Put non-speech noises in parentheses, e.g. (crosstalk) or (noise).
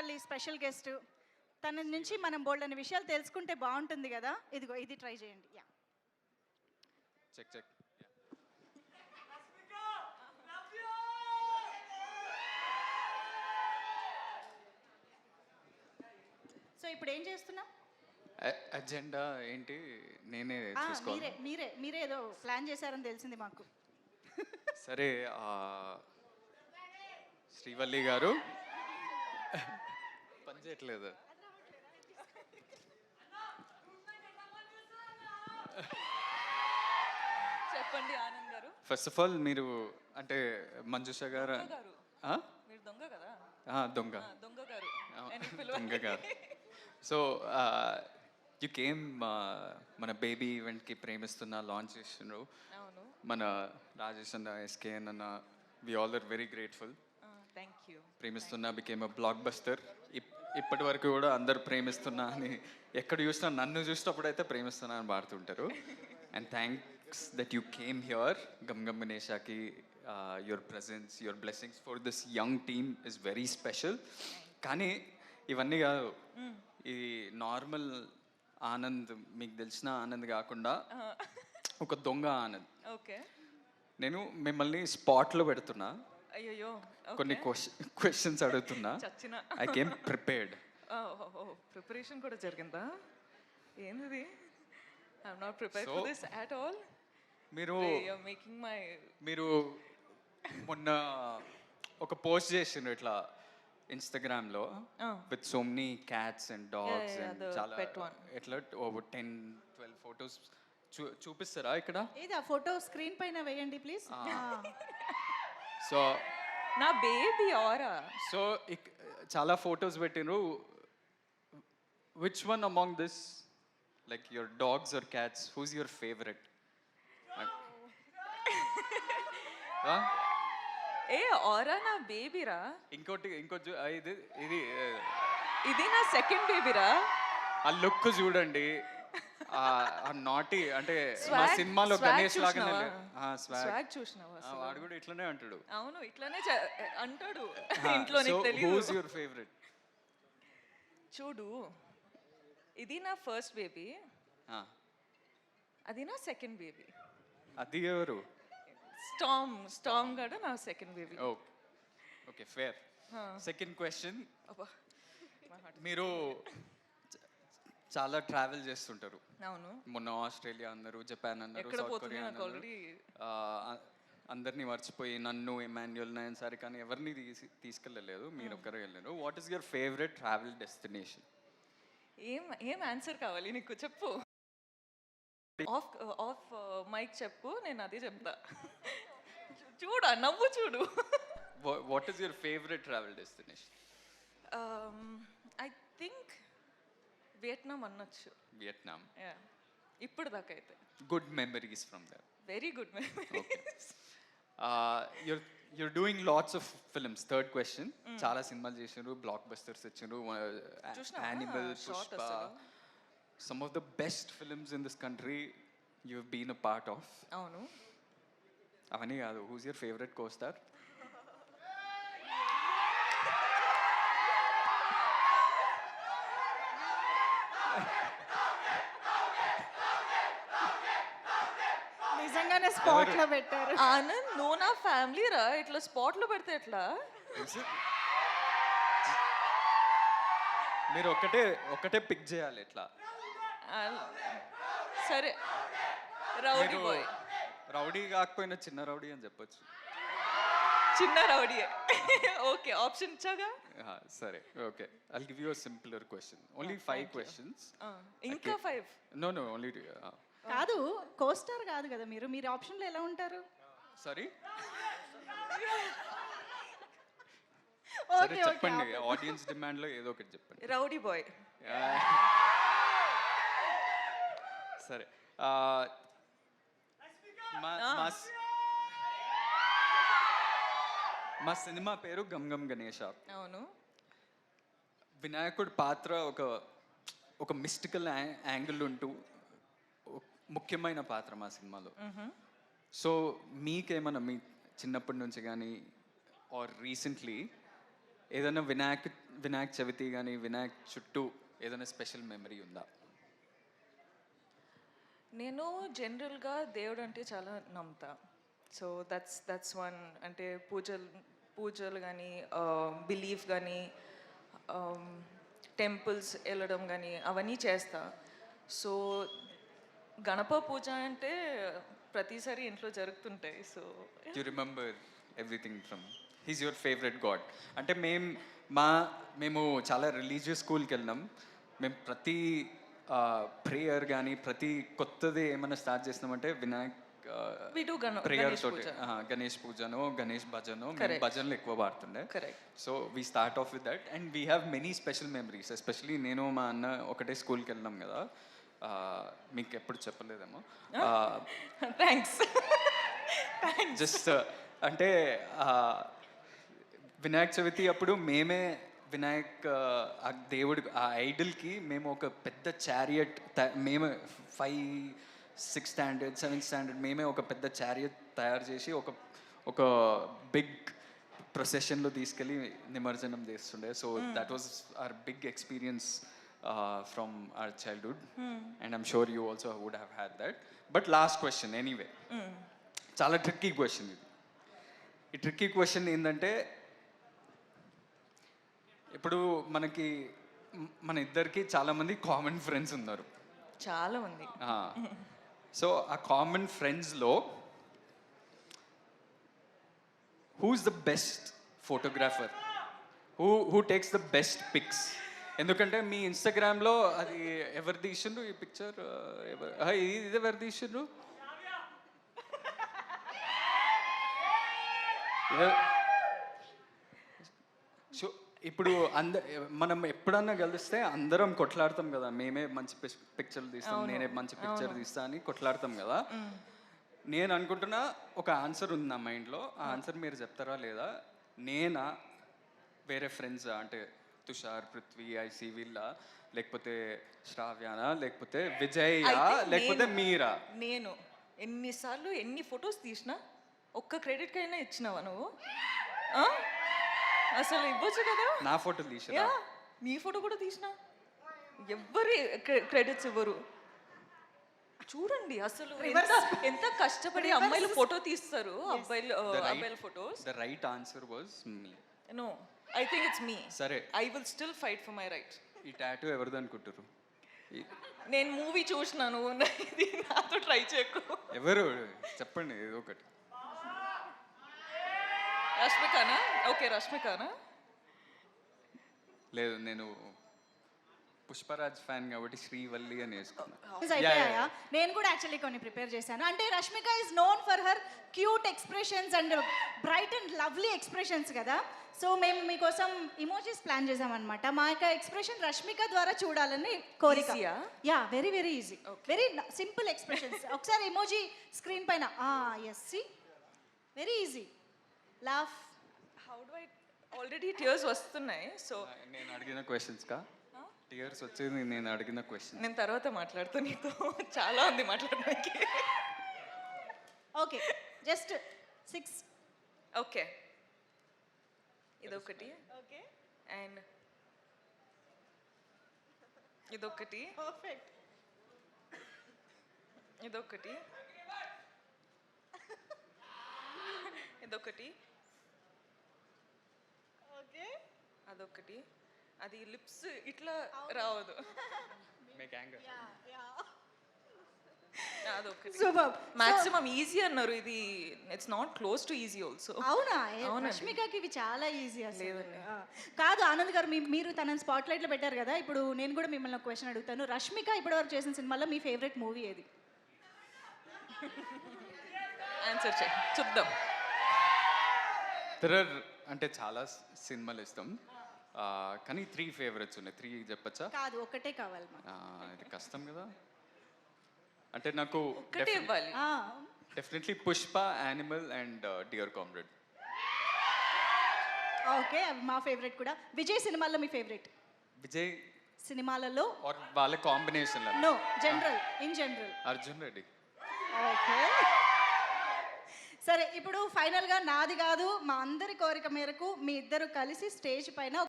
Srivalli special guest తన నుంచి మనం బోల్డని విషయాలు తెలుసుకుంటే బాగుంటుంది కదా? ఇదిగో ఇది ట్రై చేయండి. యా చెక్ చెక్ సో ఇప్పుడు ఏం చేస్తున్నాం అజెండా ఏంటి? నేనే చూసుకోవాలి. మీరే మీరే మీరే ఏదో ప్లాన్ చేశారని తెలిసింది మాకు. సరే శ్రీవల్లి గారు. చేయట్లేదు. చెప్పండి ఆనంద్ గారు. ఫస్ట్ ఆఫ్ ఆల్ మీరు అంటే మంజుష గారు? మీరు దొంగ కదా? దొంగ. గారు. దొంగ గారు. సో యు కేమ్ మన బేబీ ఈవెంట్కి ప్రేమిస్తున్న లాంచ్ చేస్తున్నారు. అవును. మన రాజేష్ అన్న ఎస్కేఎన్ అన్న we all are very grateful ప్రేమిస్తున్నా బికేమ్ బ్లాక్ బస్టర్ ఇప్పటి వరకు కూడా అందరు ప్రేమిస్తున్నా అని ఎక్కడ చూసినా నన్ను చూసినప్పుడు అయితే ప్రేమిస్తున్నా అని పాడుతుంటారు. And thanks that you came here Gam Gam గణేషాకి your presence your blessings for this young team is very special కానీ ఇవన్నీ కాదు ఇది నార్మల్ ఆనంద్ మీకు తెలిసిన ఆనంద్ కాకుండా ఒక దొంగ ఆనంద్. ఓకే నేను మిమ్మల్ని స్పాట్లో పెడుతున్నా. అయ్యో కొన్ని క్వశ్చన్స్ (laughs) అడుగుతున్నా. చచ్చిన. ఐ కేమ్ ప్రిపేర్డ్ ప్రిపరేషన్ కూడా జరిగిందా? ఏంది I'm not prepare for this at all మీరు మేకింగ్ మై మీరు మొన్న ఒక పోస్ట్ చేసిండ్రు ఇట్లా ఇన్స్టాగ్రామ్లో. With so many cats and dogs yeah, and చాలా pet one. ఎట్లా ఓవర్ టెన్ ట్వెల్వ్ ఫొటోస్ చూ చూపిస్తారా ఇక్కడ? ఏది ఆ ఫోటో స్క్రీన్ పైన వేయండి ప్లీజ్ సో నా బేబీ ఆరా సో చాలా ఫొటోస్ పెట్టిండ్రు. Which one among this like your dogs or cats who's your favourite ఏ ఆరా నా బేబీరా ఇంకోటి ఇంకోటి ఆ, ఇది ఇది ఇది నా సెకండ్ బేబీరా ఆ లుక్ చూడండి. నాటి అంటే మా సినిమాలో గణేష్ లాగానే. స్వాగ్ చూసినావా వాడు కూడా ఇట్లనే అంటాడు. అవును ఇట్లానే అంటాడు. ఇంట్లో హూస్ యువర్ ఫేవరెట్ చూడు ఇది నా ఫస్ట్ బేబీ అది నా సెకండ్ బేబీ అది ఎవరు? స్టామ్ స్టామ్ గడ నా second baby okay okay fair second question మీరు చాలా ట్రావెల్ చేస్తుంటారు. అవును. మొన్న ఆస్ట్రేలియా అన్నారు జపాన్ అన్నారు ఎక్కడ సౌత్ పోతుంది కొరియా నాకు అన్నారు. already ఆ, ఆ- అందరినీ మర్చిపోయి నన్ను ఎమాన్యుల్ నయన్ సారి కానీ ఎవరిని తీసి తీసుకెళ్ళలేదు మీరు ఒక్కరే వెళ్ళారు what is your favourite travel destination ఏం ఏం ఆన్సర్ కావాలి నీకు? చెప్పు. ఆఫ్ ఆఫ్ మైక్ చెప్పు నేను అదే చెప్తా. చూడు ఆ నవ్వు చూడు. What is your favourite travel destination I think Vietnam అనొచ్చు. వియట్నాం. ఇప్పుడు దాకా అయితే good memories from there very good you're you're doing lots of films third question చాలా సినిమాలు చేసినారు. బ్లాక్ బస్టర్స్ ఇచ్చారు చూసినావా? Animal Pushpa. Some of the best films in this country you been a part of అవును. అవన్నీ కాదు. Who's your favourite costar నిజంగానే స్పాట్లో పెట్టారు? ఆనంద్ నువ్వు నా ఫ్యామిలీ రా ఇట్లా స్పాట్లో పెడితే ఎట్లా? మీరు ఒకటే ఒకటే పిక్ చేయాలి ఇట్లా. సరే. Rowdy boy. రౌడీ కాకపోయినా చిన్న రౌడీ అని చెప్పొచ్చు. చిన్న రౌడీ ఓకే ఆప్షన్ ఇచ్చాగా? సరే okay. I'll give you a simpler question only five questions ఇంకా ఫైవ్ నో నో ఓన్లీ కాదు కోస్టార్ కాదు కదా మీరు. మీరు ఆప్షన్లో ఎలా ఉంటారు? సారీ (laughs) సరే ఓకే చెప్పండి. ఆడియన్స్ డిమాండ్లో ఏదో ఒకటి చెప్పండి. రౌడీ బాయ్ సరే. మా సినిమా పేరు గమ్ గమ్ గణేష. అవును. వినాయకుడి పాత్ర ఒక ఒక మిస్టికల్ యాంగిల్ ఉంటూ ముఖ్యమైన పాత్ర మా సినిమాలో. సో మీకేమన్నా మీ చిన్నప్పటి నుంచి కానీ ఆర్ రీసెంట్లీ ఏదైనా వినాయక వినాయక్ చవితి కానీ వినాయక్ చుట్టూ ఏదైనా స్పెషల్ మెమరీ ఉందా? నేను జనరల్గా దేవుడు అంటే చాలా నమ్ముతా. సో దట్స్ దట్స్ వన్ అంటే పూజలు పూజలు కానీ బిలీఫ్ కానీ టెంపుల్స్ వెళ్ళడం కానీ అవన్నీ చేస్తా. సో గణప పూజ అంటే ప్రతిసారి ఇంట్లో జరుగుతుంటాయి so you remember everything from his your favourite god అంటే మేం మా మేము చాలా రిలీజియస్ స్కూల్కి వెళ్ళినాం. మేము ప్రతి ప్రేయర్ కానీ ప్రతి కొత్తది ఏమైనా స్టార్ట్ చేసినామంటే వినాయక్ ప్రేయర్ గణేష్ తోటి. గణేష్ పూజను గణేష్ భజను మేము. భజనలు ఎక్కువ పాడుతుండే. So we start off with that and we have many special memories especially నేను మా అన్న ఒకటే స్కూల్కి వెళ్ళినాం కదా. మీకు ఎప్పుడు చెప్పలేదేమో. థ్యాంక్స్ జస్ట్ అంటే ఆ, వినాయక చవితి అప్పుడు మేమే వినాయక్ ఆ, దేవుడి ఆ ఐడల్కి మేము ఒక పెద్ద చారియట్ మేమే five six standard seventh standard మేమే ఒక పెద్ద చారియట్ తయారు చేసి ఒక ఒక బిగ్ ప్రొసెషన్లో తీసుకెళ్ళి నిమజ్జనం చేస్తుండే. So that was our big experience from our childhood and I'm sure you also would have had that but last question anyway చాలా ట్రిక్కీ క్వశ్చన్ ఇది. ఈ ట్రిక్కీ క్వశ్చన్ ఏంటంటే ఇప్పుడు మనకి మన ఇద్దరికి చాలా మంది కామన్ ఫ్రెండ్స్ ఉన్నారు. చాలా ఉంది సో ఆ కామన్ ఫ్రెండ్స్లో who's the best photographer who who takes the best pics ఎందుకంటే మీ ఇన్స్టాగ్రామ్లో అది ఎవరు తీసిండ్రు ఈ పిక్చర్ ఇది ఎవరు తీసిండ్రు? సో ఇప్పుడు అంద మనం ఎప్పుడన్నా కలిస్తే అందరం కొట్లాడతాం కదా. మేమే మంచి పిక్చర్లు తీస్తాం నేనే మంచి పిక్చర్ తీస్తా అని కొట్లాడతాం కదా. నేను అనుకుంటున్నా ఒక ఆన్సర్ ఉంది నా మైండ్లో ఆ ఆన్సర్ మీరు చెప్తారా లేదా? నేనా? వేరే ఫ్రెండ్స్ అంటే తుషార్ పృథ్వీ ఐసి వీళ్ళ లేకపోతే శ్రావ్యానా లేకపోతే విజయ్ లేకపోతే నేను- మీరా నేను ఎన్నిసార్లు ఎన్ని ఫొటోస్ తీసినా ఒక్క క్రెడిట్ కైనా ఇచ్చినావా నువ్వు? ఆ? అసలు ఇవ్వచ్చు కదా? నా ఫోటో తీసిరా? యా నీ ఫోటో కూడా తీసిన? ఎవ్వరి క్రెడిట్స్ ఇవ్వరు. చూడండి అసలు ఎంత ఎంత కష్టపడి అమ్మాయిలు ఫోటో తీస్తారు అబ్బాయిలు ఆ, అబ్బాయిల photos. The right answer was me no I think it's me సరే. I will still fight for my right ఈ టాటూ ఎవరిది అనుకుంటారు నేను మూవీ చూసినాను. ఇది నాతో ట్రై చేయకు. ఎవరు? చెప్పండి ఏదో ఒకటి. రష్మికానా? ఓకే రష్మికానా? లేదు నేను పుష్పరాజ్ ఫ్యాన్ కాబట్టి శ్రీవల్లి అని వేసుకున్నా. Questions అయిపోయాయా నేను కూడా యాక్చువల్లీ కొన్ని ప్రిపేర్ చేశాను. అంటే Rashmika is known for her cute expressions and bright and lovely expressions కదా. సో మేము మీకోసం ఇమోజీస్ ప్లాన్ చేసామన్నమాట మా యొక్క ఎక్స్ప్రెషన్ రష్మిక ద్వారా చూడాలని కోరిక? Yeah very very easy very simple expressions ఒకసారి ఎమోజీ స్క్రీన్ పైన. Yes see very easy laugh how do I already tears వస్తున్నాయి సో నేను అడిగిన క్వశ్చన్స్ కా? టీయర్స్ వచ్చేది నేను అడిగిన క్వశ్చన్ నేను తర్వాత మాట్లాడుతూ నీతో. చాలా ఉంది మాట్లాడడానికి. Okay just six. ఓకే. ఇదొకటి. ఓకే. అండ్ ఇదొకటి. పర్ఫెక్ట్. ఇదొకటి. ఇదొకటి. ఓకే. అదొకటి. అది లిప్స్ ఇట్లా రావదు. (laughs) మేక్ యాంగర్ (laughs) అదొకటి. సూపర్ మాక్సిమం ఈజీ అన్నారు. ఇది it's not close to easy also అవునా. రష్మికకి ఇవి చాలా ఈజీ అసలు. కాదు ఆనంద్ గారు మీరు తనని స్పాట్ లైట్లో పెట్టారు కదా ఇప్పుడు నేను కూడా మిమ్మల్ని ఒక క్వశ్చన్ అడుగుతాను. రష్మిక ఇప్పటివరకు చేసిన సినిమాలో మీ ఫేవరెట్ మూవీ ఏది? ఆన్సర్ థ్రిల్లర్ అంటే చాలా సినిమాలు ఇస్తాం కానీ త్రీ ఫేవరెట్స్ ఉన్నాయి. త్రీ చెప్పచ్చా? కాదు ఒక్కటే కావాలి మాకు. ఆ, ఇది కష్టం కదా. అంటే నాకు ఒక్కటే ఇవ్వాలి. ఆ, definitely Pushpa Animal and Dear Comrade okay అవి మా ఫేవరెట్ కూడా. విజయ్ సినిమాల్లో మీ ఫేవరెట్ విజయ్ సినిమాలలో? ఆర్ వాళ్ళ combination no general in general Arjun Reddy. Okay. సరే ఇప్పుడు ఫైనల్గా నాది కాదు. మా అందరి కోరిక మేరకు మీ ఇద్దరు కలిసి స్టేజ్ పైన